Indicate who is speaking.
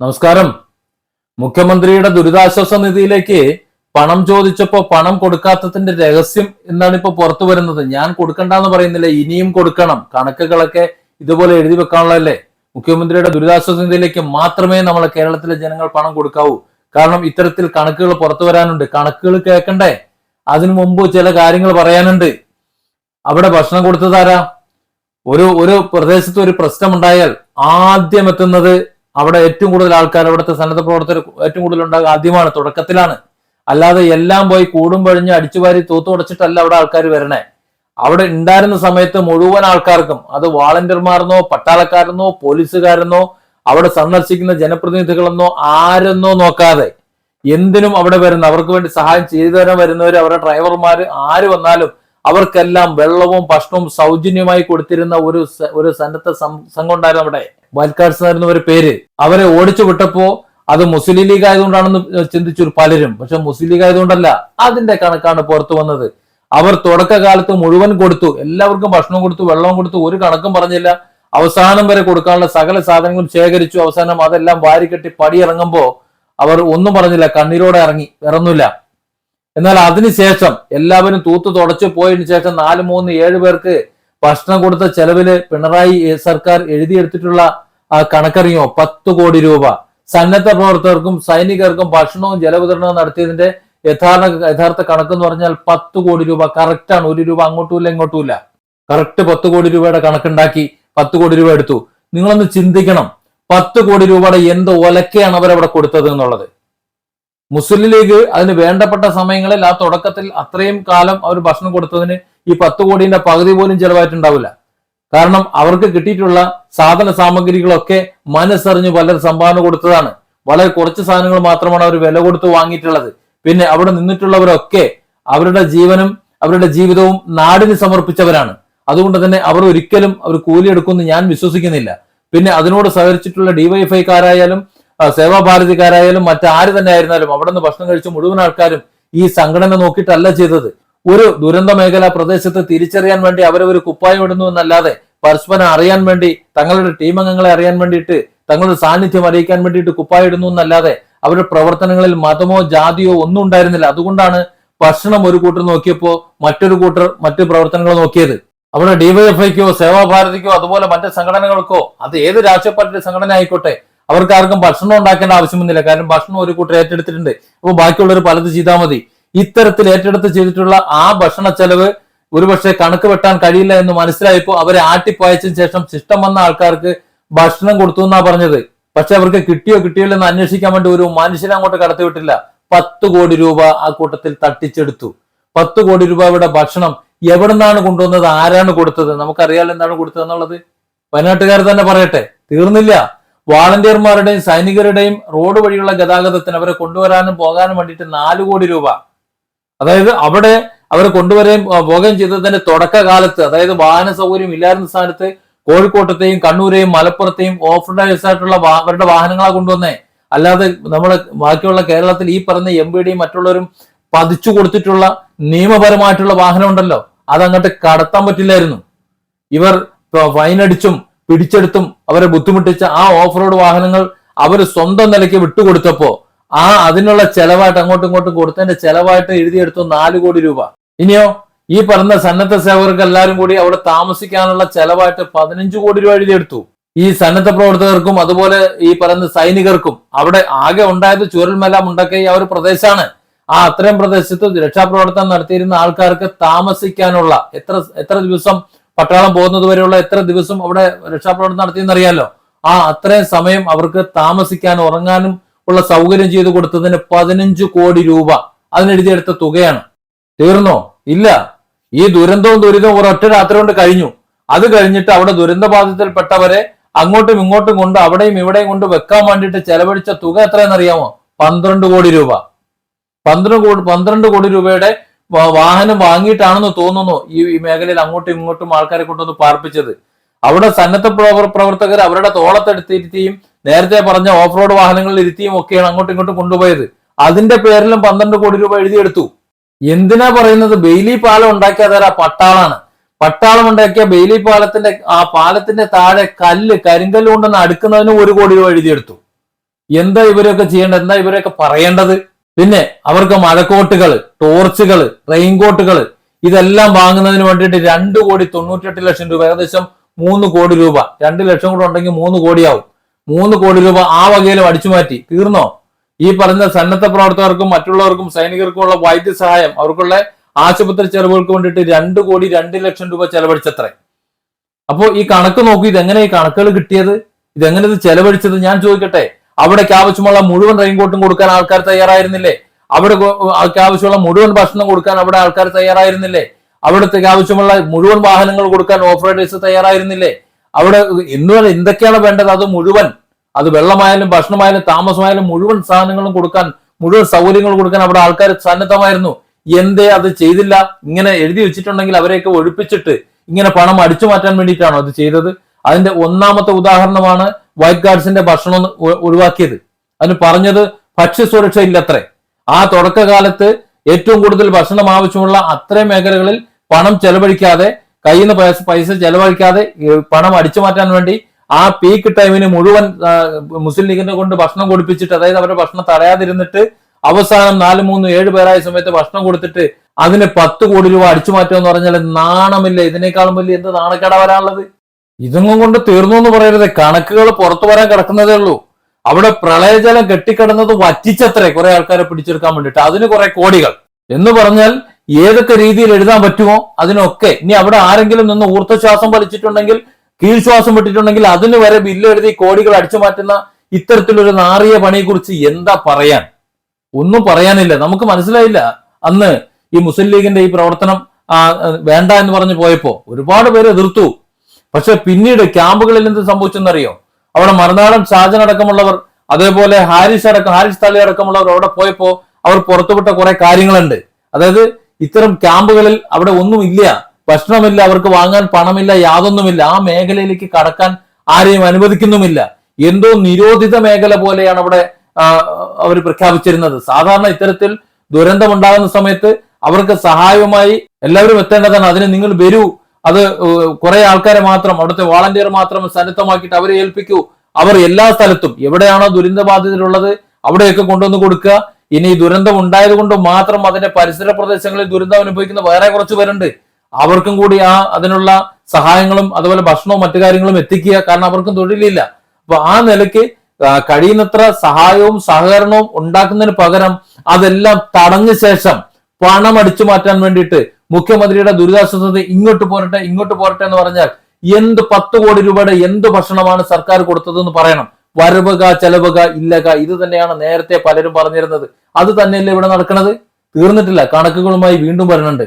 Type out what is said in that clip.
Speaker 1: നമസ്കാരം. മുഖ്യമന്ത്രിയുടെ ദുരിതാശ്വാസ നിധിയിലേക്ക് പണം ചോദിച്ചപ്പോ പണം കൊടുക്കാത്തതിന്റെ രഹസ്യം എന്നാണ് ഇപ്പൊ പുറത്തു വരുന്നത്. ഞാൻ കൊടുക്കണ്ടെന്ന് പറയുന്നില്ല ഇനിയും കൊടുക്കണം. കണക്കുകളൊക്കെ ഇതുപോലെ എഴുതി വെക്കാനുള്ളതല്ലേ? മുഖ്യമന്ത്രിയുടെ ദുരിതാശ്വാസ നിധിയിലേക്ക് മാത്രമേ നമ്മളെ കേരളത്തിലെ ജനങ്ങൾ പണം കൊടുക്കാവൂ. കാരണം ഇത്തരത്തിൽ കണക്കുകൾ പുറത്തു വരാനുണ്ട്. കണക്കുകൾ കേൾക്കണ്ടേ? അതിനു മുമ്പ് ചില കാര്യങ്ങൾ പറയാനുണ്ട്. അവിടെ ഭക്ഷണം കൊടുത്തതാരാ ഒരു ഒരു പ്രദേശത്ത് ഒരു പ്രശ്നമുണ്ടായാൽ ആദ്യം എത്തുന്നത് അവിടെ ഏറ്റവും കൂടുതൽ ആൾക്കാർ അവിടുത്തെ സന്നദ്ധ പ്രവർത്തകർ ഏറ്റവും കൂടുതൽ ഉണ്ടാകുക ആദ്യമാണ് തുടക്കത്തിലാണ്. അല്ലാതെ എല്ലാം പോയി കൂടും പഴിഞ്ഞ് അടിച്ചുവാരി തൂത്തുടച്ചിട്ടല്ല അവിടെ ആൾക്കാർ വരണേ. അവിടെ ഉണ്ടായിരുന്ന സമയത്ത് മുഴുവൻ ആൾക്കാർക്കും അത് വാളണ്ടിയർമാരെന്നോ പട്ടാളക്കാരെന്നോ പോലീസുകാരെന്നോ അവിടെ സന്ദർശിക്കുന്ന ജനപ്രതിനിധികളെന്നോ ആരെന്നോ നോക്കാതെ എന്തിനും അവിടെ വരുന്ന അവർക്ക് വേണ്ടി സഹായം ചെയ്തു തരാൻ വരുന്നവർ അവരുടെ ഡ്രൈവർമാർ ആര് വന്നാലും അവർക്കെല്ലാം വെള്ളവും ഭക്ഷണവും സൗജന്യമായി കൊടുത്തിരുന്ന ഒരു ഒരു സന്നദ്ധ സംഘം ഉണ്ടായിരുന്നു അവിടെ. വൈൽഡ് ആയിരുന്ന ഒരു പേര്. അവരെ ഓടിച്ചു വിട്ടപ്പോ അത് മുസ്ലിം ലീഗ് ആയതുകൊണ്ടാണെന്ന് ചിന്തിച്ചു പലരും. പക്ഷെ മുസ്ലിം ലീഗ് ആയതുകൊണ്ടല്ല അതിന്റെ കണക്കാണ് പുറത്തു വന്നത്. അവർ തുടക്കകാലത്ത് മുഴുവൻ കൊടുത്തു. എല്ലാവർക്കും ഭക്ഷണം കൊടുത്തു വെള്ളവും കൊടുത്തു ഒരു കണക്കും പറഞ്ഞില്ല. അവസാനം വരെ കൊടുക്കാനുള്ള സകല സാധനങ്ങളും ശേഖരിച്ചു. അവസാനം അതെല്ലാം വാരിക്കെട്ടി പടിയിറങ്ങുമ്പോ അവർ ഒന്നും പറഞ്ഞില്ല കണ്ണീരോടെ ഇറങ്ങി ഇറന്നില്ല എന്നാൽ അതിനുശേഷം എല്ലാവരും തൂത്ത് തുടച്ചു പോയതിനു ശേഷം നാല് മൂന്ന് ഏഴ് പേർക്ക് ഭക്ഷണം കൊടുത്ത ചെലവിൽ പിണറായി സർക്കാർ എഴുതിയെടുത്തിട്ടുള്ള കണക്കറിയോ പത്ത് കോടി രൂപ. സന്നദ്ധ പ്രവർത്തകർക്കും സൈനികർക്കും ഭക്ഷണവും ജലവിതരണവും നടത്തിയതിന്റെ യഥാർത്ഥ യഥാർത്ഥ കണക്ക് എന്ന് പറഞ്ഞാൽ പത്ത് കോടി രൂപ. കറക്റ്റ് ആണ്. ഒരു രൂപ അങ്ങോട്ടും ഇല്ല ഇങ്ങോട്ടും ഇല്ല. കറക്റ്റ് പത്ത് കോടി രൂപയുടെ കണക്കുണ്ടാക്കി പത്ത് കോടി രൂപ എടുത്തു. നിങ്ങളൊന്ന് ചിന്തിക്കണം. പത്ത് കോടി രൂപയുടെ എന്ത് ഒലക്കയാണ് അവരവിടെ കൊടുത്തത് എന്നുള്ളത്? മുസ്ലിം ലീഗ് അതിന് വേണ്ടപ്പെട്ട സമയങ്ങളിൽ ആ തുടക്കത്തിൽ അത്രയും കാലം അവർ ഭക്ഷണം കൊടുത്തതിന് ഈ പത്ത് കോടിന്റെ പകുതി പോലും ചെലവായിട്ടുണ്ടാവില്ല. കാരണം അവർക്ക് കിട്ടിയിട്ടുള്ള സാധന സാമഗ്രികളൊക്കെ മനസ്സറിഞ്ഞ് പലർ സംഭാവന കൊടുത്തതാണ്. വളരെ കുറച്ച് സാധനങ്ങൾ മാത്രമാണ് അവർ വില കൊടുത്ത് വാങ്ങിയിട്ടുള്ളത്. പിന്നെ അവിടെ നിന്നിട്ടുള്ളവരൊക്കെ അവരുടെ ജീവനും അവരുടെ ജീവിതവും നാടിന് സമർപ്പിച്ചവരാണ്. അതുകൊണ്ട് തന്നെ അവർ ഒരിക്കലും അവർ കൂലിയെടുക്കുമെന്ന് ഞാൻ വിശ്വസിക്കുന്നില്ല. പിന്നെ അതിനോട് സഹകരിച്ചിട്ടുള്ള ഡിവൈഎഫ്ഐക്കാരായാലും സേവാഭാരതിക്കാരായാലും മറ്റാര് തന്നെ ആയിരുന്നാലും അവിടെ നിന്ന് ഭക്ഷണം കഴിച്ച മുഴുവൻ ആൾക്കാരും ഈ സംഘടന നോക്കിയിട്ടല്ല ചെയ്തത്. ഒരു ദുരന്ത മേഖല പ്രദേശത്ത് തിരിച്ചറിയാൻ വേണ്ടി അവരൊരു കുപ്പായം ഇടുന്നു എന്നല്ലാതെ പരസ്പരം അറിയാൻ വേണ്ടി തങ്ങളുടെ ടീം അംഗങ്ങളെ അറിയാൻ വേണ്ടിയിട്ട് തങ്ങളുടെ സാന്നിധ്യം അറിയിക്കാൻ വേണ്ടിയിട്ട് കുപ്പായം ഇടുന്നു എന്നല്ലാതെ അവരുടെ പ്രവർത്തനങ്ങളിൽ മതമോ ജാതിയോ ഒന്നും ഉണ്ടായിരുന്നില്ല. അതുകൊണ്ടാണ് ഭക്ഷണം ഒരു കൂട്ടർ നോക്കിയപ്പോ മറ്റൊരു കൂട്ടർ മറ്റു പ്രവർത്തനങ്ങൾ നോക്കിയത്. അവിടെ ഡിവൈഎഫ്ഐക്കോ സേവാഭാരതിക്കോ അതുപോലെ മറ്റു സംഘടനകൾക്കോ അത് ഏത് രാഷ്ട്രീയ പാർട്ടിയുടെ സംഘടന ആയിക്കോട്ടെ അവർക്ക് ആർക്കും ഭക്ഷണം ഉണ്ടാക്കേണ്ട ആവശ്യമൊന്നുമില്ല. കാരണം ഭക്ഷണം ഒരു കൂട്ടർ ഏറ്റെടുത്തിട്ടുണ്ട്. അപ്പോൾ ബാക്കിയുള്ളവർ പലത് ചെയ്താൽ മതി. ഇത്തരത്തിൽ ഏറ്റെടുത്ത് ചെയ്തിട്ടുള്ള ആ ഭക്ഷണ ചെലവ് ഒരുപക്ഷെ കണക്ക് വെട്ടാൻ കഴിയില്ല എന്ന് മനസ്സിലായപ്പോൾ അവരെ ആട്ടിപ്പായച്ചതിന് ശേഷം ശിഷ്ടം വന്ന ആൾക്കാർക്ക് ഭക്ഷണം കൊടുത്തു എന്നാ പറഞ്ഞത്. പക്ഷെ അവർക്ക് കിട്ടിയോ കിട്ടിയോ എന്ന് അന്വേഷിക്കാൻ വേണ്ടി ഒരു മനുഷ്യനെ അങ്ങോട്ട് കടത്തിവിട്ടില്ല പത്ത് കോടി രൂപ ആ കൂട്ടത്തിൽ തട്ടിച്ചെടുത്തു. പത്ത് കോടി രൂപയുടെ ഭക്ഷണം എവിടെ നിന്നാണ് കൊണ്ടുവന്നത്? ആരാണ് കൊടുത്തത്? നമുക്കറിയാലോ എന്താണ് കൊടുത്തത് എന്നുള്ളത്. വയനാട്ടുകാർ തന്നെ പറയട്ടെ. തീർന്നില്ല. വാളണ്ടിയർമാരുടെയും സൈനികരുടെയും റോഡ് വഴിയുള്ള ഗതാഗതത്തിന് അവരെ കൊണ്ടുവരാനും പോകാനും വേണ്ടിയിട്ട് നാല് കോടി രൂപ. അതായത് അവിടെ അവരെ കൊണ്ടുവരുകയും പോകുകയും ചെയ്തതിന്റെ തുടക്കകാലത്ത് അതായത് വാഹന സൗകര്യം ഇല്ലായിരുന്ന സ്ഥാനത്ത് കോഴിക്കോട്ടത്തെയും കണ്ണൂരെയും മലപ്പുറത്തെയും ഓഫ് റൈഡേഴ്സ് ആയിട്ടുള്ള അവരുടെ വാഹനങ്ങളാണ് കൊണ്ടുവന്നേ. അല്ലാതെ നമ്മുടെ ബാക്കിയുള്ള കേരളത്തിൽ ഈ പറഞ്ഞ എം ബി ഡിയും മറ്റുള്ളവരും പതിച്ചു കൊടുത്തിട്ടുള്ള നിയമപരമായിട്ടുള്ള വാഹനം ഉണ്ടല്ലോ അതങ്ങോട്ട് കടത്താൻ പറ്റില്ലായിരുന്നു. ഇവർ ഫൈൻ അടിച്ചും പിടിച്ചെടുത്തും അവരെ ബുദ്ധിമുട്ടിച്ച ആ ഓഫ് റോഡ് വാഹനങ്ങൾ അവർ സ്വന്തം നിലയ്ക്ക് വിട്ടുകൊടുത്തപ്പോ ആ അതിനുള്ള ചെലവായിട്ട് അങ്ങോട്ടും ഇങ്ങോട്ടും കൊടുത്തതിന്റെ ചെലവായിട്ട് എഴുതിയെടുത്തു നാല് കോടി രൂപ. ഇനിയോ ഈ പറഞ്ഞ സന്നദ്ധ സേവകർക്ക് എല്ലാവരും കൂടി അവിടെ താമസിക്കാനുള്ള ചെലവായിട്ട് പതിനഞ്ച് കോടി രൂപ എഴുതിയെടുത്തു. ഈ സന്നദ്ധ പ്രവർത്തകർക്കും അതുപോലെ ഈ പറയുന്ന സൈനികർക്കും അവിടെ ആകെ ഉണ്ടായത് ചുരൽമല മുണ്ടക്കൈ ആ ഒരു പ്രദേശമാണ് ആ അത്രയും പ്രദേശത്ത് രക്ഷാപ്രവർത്തനം നടത്തിയിരുന്ന ആൾക്കാർക്ക് താമസിക്കാനുള്ള എത്ര എത്ര ദിവസം പട്ടാളം പോകുന്നത് വരെയുള്ള എത്ര ദിവസം അവിടെ രക്ഷാപ്രവർത്തനം നടത്തിയെന്നറിയാലോ? ആ അത്രയും സമയം അവർക്ക് താമസിക്കാനും ഉറങ്ങാനും ഉള്ള സൗകര്യം ചെയ്തു കൊടുത്തതിന് പതിനഞ്ച് കോടി രൂപ അതിനെഴുതിയെടുത്ത തുകയാണ്. തീർന്നോ? ഇല്ല. ഈ ദുരന്തവും ദുരിതവും ഒരൊറ്റ രാത്രി കൊണ്ട് കഴിഞ്ഞു. അത് കഴിഞ്ഞിട്ട് അവിടെ ദുരന്തബാധിതത്തിൽപ്പെട്ടവരെ അങ്ങോട്ടും ഇങ്ങോട്ടും കൊണ്ട് അവിടെയും ഇവിടെയും കൊണ്ട് വെക്കാൻ വേണ്ടിയിട്ട് ചെലവഴിച്ച തുക എത്രയെന്നറിയാമോ പന്ത്രണ്ട് കോടി രൂപ. പന്ത്രണ്ട് കോടി പന്ത്രണ്ട് കോടി രൂപയുടെ വാഹനം വാങ്ങിയിട്ടാണെന്ന് തോന്നുന്നു ഈ മേഖലയിൽ അങ്ങോട്ടും ഇങ്ങോട്ടും ആൾക്കാരെ കൊണ്ടുവന്ന് പാർപ്പിച്ചത്. അവിടെ സന്നദ്ധ പ്രവർ- പ്രവർത്തകർ അവരുടെ തോളത്തെടുത്തിരുത്തിയും നേരത്തെ പറഞ്ഞ ഓഫ് റോഡ് വാഹനങ്ങളിൽ ഇരുത്തിയും ഒക്കെയാണ് അങ്ങോട്ടും ഇങ്ങോട്ടും കൊണ്ടുപോയത്. അതിന്റെ പേരിലും പന്ത്രണ്ട് കോടി രൂപ എഴുതിയെടുത്തു. എന്തിനാ പറയുന്നത്? ബെയിലി പാലം ഉണ്ടാക്കിയത് ആ പട്ടാളാണ്. പട്ടാളം ഉണ്ടാക്കിയ ബെയിലി പാലത്തിന്റെ ആ പാലത്തിന്റെ താഴെ കല്ല് കരിങ്കല്ല് കൊണ്ടുവന്ന് അടുക്കുന്നതിന് ഒരു കോടി രൂപ എഴുതിയെടുത്തു. എന്താ ഇവരൊക്കെ ചെയ്യേണ്ടത്? എന്താ ഇവരൊക്കെ പറയേണ്ടത്? പിന്നെ അവർക്ക് മഴക്കോട്ടുകൾ ടോർച്ചുകൾ റെയിൻകോട്ടുകൾ ഇതെല്ലാം വാങ്ങുന്നതിന് വേണ്ടിയിട്ട് രണ്ട് കോടി തൊണ്ണൂറ്റെട്ട് ലക്ഷം രൂപ ഏകദേശം മൂന്ന് കോടി രൂപ. രണ്ട് ലക്ഷം കൂടെ ഉണ്ടെങ്കിൽ മൂന്ന് കോടിയാവും. മൂന്ന് കോടി രൂപ ആ വകയിലും അടിച്ചു മാറ്റി. തീർന്നോ? ഈ പറഞ്ഞ സന്നദ്ധ പ്രവർത്തകർക്കും മറ്റുള്ളവർക്കും സൈനികർക്കുമുള്ള വൈദ്യസഹായം അവർക്കുള്ള ആശുപത്രി ചെലവുകൾക്ക് വേണ്ടിയിട്ട് രണ്ട് കോടി രണ്ട് ലക്ഷം രൂപ ചെലവഴിച്ചത്രേ. അപ്പോൾ ഈ കണക്ക് നോക്കൂ ഇതെങ്ങനെ ഈ കണക്കുകൾ കിട്ടിയത്? ഇതെങ്ങനെ ഇത് ചെലവഴിച്ചത്? ഞാൻ ചോദിക്കട്ടെ. അവിടേക്ക് ആവശ്യമുള്ള മുഴുവൻ റെയിൻകോട്ടും കൊടുക്കാൻ ആൾക്കാർ തയ്യാറായിരുന്നില്ലേ? അവിടെ ആവശ്യമുള്ള മുഴുവൻ ഭക്ഷണം കൊടുക്കാൻ അവിടെ ആൾക്കാർ തയ്യാറായിരുന്നില്ലേ? അവിടത്തേക്ക് ആവശ്യമുള്ള മുഴുവൻ വാഹനങ്ങൾ കൊടുക്കാൻ ഓഫ് റൈഡേഴ്സ് തയ്യാറായിരുന്നില്ലേ? അവിടെ ഇന്ന് എന്തൊക്കെയാണ് വേണ്ടത്? അത് മുഴുവൻ അത് വെള്ളമായാലും ഭക്ഷണമായാലും താമസമായാലും മുഴുവൻ സാധനങ്ങളും കൊടുക്കാൻ മുഴുവൻ സൗകര്യങ്ങളും കൊടുക്കാൻ അവിടെ ആൾക്കാർ സന്നദ്ധമായിരുന്നു. എന്തേ അത് ചെയ്തില്ല? ഇങ്ങനെ എഴുതി വെച്ചിട്ടുണ്ടെങ്കിൽ അവരെയൊക്കെ ഒഴിപ്പിച്ചിട്ട് ഇങ്ങനെ പണം അടിച്ചു മാറ്റാൻ വേണ്ടിയിട്ടാണോ അത് ചെയ്തത്? അതിന്റെ ഒന്നാമത്തെ ഉദാഹരണമാണ് വൈറ്റ് ഗാർഡ്സിന്റെ ഭക്ഷണം ഒഴിവാക്കിയത്. അതിന് പറഞ്ഞത് ഭക്ഷ്യസുരക്ഷ ഇല്ലത്രേ ആ തുടക്കകാലത്ത് ഏറ്റവും കൂടുതൽ ഭക്ഷണം ആവശ്യമുള്ള അത്രയും മേഖലകളിൽ പണം ചെലവഴിക്കാതെ കയ്യിൽ നിന്ന് പൈസ ചെലവഴിക്കാതെ പണം അടിച്ചു മാറ്റാൻ വേണ്ടി ആ പീക്ക് ടൈമിന് മുഴുവൻ മുസ്ലിം ലീഗിനെ കൊണ്ട് ഭക്ഷണം കൊടുപ്പിച്ചിട്ട് അതായത് അവരുടെ ഭക്ഷണം തടയാതിരുന്നിട്ട് അവസാനം നാല് മൂന്ന് ഏഴ് പേരായ സമയത്ത് ഭക്ഷണം കൊടുത്തിട്ട് അതിന് പത്ത് കോടി രൂപ അടിച്ചു മാറ്റുമെന്ന് പറഞ്ഞാൽ നാണമില്ല. ഇതിനേക്കാളും വലിയ എന്ത് നാണക്കേട വരാനുള്ളത്? ഇതൊന്നും കൊണ്ട് തീർന്നു എന്ന് പറയരുത്. കണക്കുകൾ പുറത്തു വരാൻ കിടക്കുന്നതേ ഉള്ളൂ. അവിടെ പ്രളയജലം കെട്ടിക്കിടന്നത് വറ്റിച്ചത്രേ കുറെ ആൾക്കാരെ പിടിച്ചെടുക്കാൻ വേണ്ടിയിട്ട്. അതിന് കുറെ കോടികൾ. എന്ന് പറഞ്ഞാൽ ഏതൊക്കെ രീതിയിൽ എഴുതാൻ പറ്റുമോ അതിനൊക്കെ. ഇനി അവിടെ ആരെങ്കിലും നിന്ന് ഊർത്തശ്വാസം വലിച്ചിട്ടുണ്ടെങ്കിൽ കീഴ്ശ്വാസം വിട്ടിട്ടുണ്ടെങ്കിൽ അതിന് വരെ ബില്ല് എഴുതി കോടികൾ അടിച്ചു മാറ്റുന്ന ഇത്തരത്തിലൊരു നാറിയ പണിയെക്കുറിച്ച് എന്താ പറയാൻ? ഒന്നും പറയാനില്ല. നമുക്ക് മനസ്സിലായില്ല. അന്ന് ഈ മുസ്ലിം ലീഗിന്റെ ഈ പ്രവർത്തനം വേണ്ട എന്ന് പറഞ്ഞു പോയപ്പോ ഒരുപാട് പേര് എതിർത്തു. പക്ഷെ പിന്നീട് ക്യാമ്പുകളിൽ എന്ത് സംഭവിച്ചെന്നറിയോ? അവിടെ മറുനാടൻ ഷാജൻ അടക്കമുള്ളവർ അതേപോലെ ഹാരിസ് അടക്കം ഹാരിസ് തലി അടക്കമുള്ളവർ അവിടെ പോയപ്പോ അവർ പുറത്തുവിട്ട കുറെ കാര്യങ്ങളുണ്ട്. അതായത് ഇത്തരം ക്യാമ്പുകളിൽ അവിടെ ഒന്നുമില്ല ഭക്ഷണമില്ല അവർക്ക് വാങ്ങാൻ പണമില്ല യാതൊന്നുമില്ല ആ മേഖലയിലേക്ക് കടക്കാൻ ആരെയും അനുവദിക്കുന്നുമില്ല. എന്തോ നിരോധിത മേഖല പോലെയാണ് അവിടെ അവർ പ്രഖ്യാപിച്ചിരുന്നത്. സാധാരണ ഇത്തരത്തിൽ ദുരന്തമുണ്ടാകുന്ന സമയത്ത് അവർക്ക് സഹായവുമായി എല്ലാവരും എത്തേണ്ടതാണ്. അതിന് നിങ്ങൾ വരൂ. അത് കുറെ ആൾക്കാരെ മാത്രം അവിടുത്തെ വാളണ്ടിയർ മാത്രം സന്നദ്ധമാക്കിയിട്ട് അവരെ ഏൽപ്പിക്കൂ. അവർ എല്ലാ സ്ഥലത്തും എവിടെയാണോ ദുരന്ത ബാധിതരുള്ളത് അവിടെയൊക്കെ കൊണ്ടുവന്ന് കൊടുക്കുക. ഇനി ദുരന്തം ഉണ്ടായത് കൊണ്ട് മാത്രം അതിന്റെ പരിസര പ്രദേശങ്ങളിൽ ദുരന്തം അനുഭവിക്കുന്ന വേറെ കുറച്ച് പേരുണ്ട്. അവർക്കും കൂടി ആ അതിനുള്ള സഹായങ്ങളും അതുപോലെ ഭക്ഷണവും മറ്റു കാര്യങ്ങളും എത്തിക്കുക. കാരണം അവർക്കും തൊഴിലില്ല. അപ്പൊ ആ നിലയ്ക്ക് കഴിയുന്നത്ര സഹായവും സഹകരണവും ഉണ്ടാക്കുന്നതിന് പകരം അതെല്ലാം തടഞ്ഞ ശേഷം പണം അടിച്ചു മാറ്റാൻ വേണ്ടിയിട്ട് മുഖ്യമന്ത്രിയുടെ ദുരിതാശ്വാസ ഇങ്ങോട്ട് പോരട്ടെ ഇങ്ങോട്ട് പോരട്ടെ എന്ന് പറഞ്ഞാൽ എന്ത് പത്ത് കോടി രൂപയുടെ എന്ത് ഭക്ഷണമാണ് സർക്കാർ കൊടുത്തതെന്ന് പറയണം. വരവുക ചെലവുക ഇല്ലക ഇത് തന്നെയാണ് നേരത്തെ പലരും പറഞ്ഞിരുന്നത്. അത് തന്നെയല്ലേ ഇവിടെ നടക്കുന്നത്? തീർന്നിട്ടില്ല. കണക്കുകളുമായി വീണ്ടും വരണുണ്ട്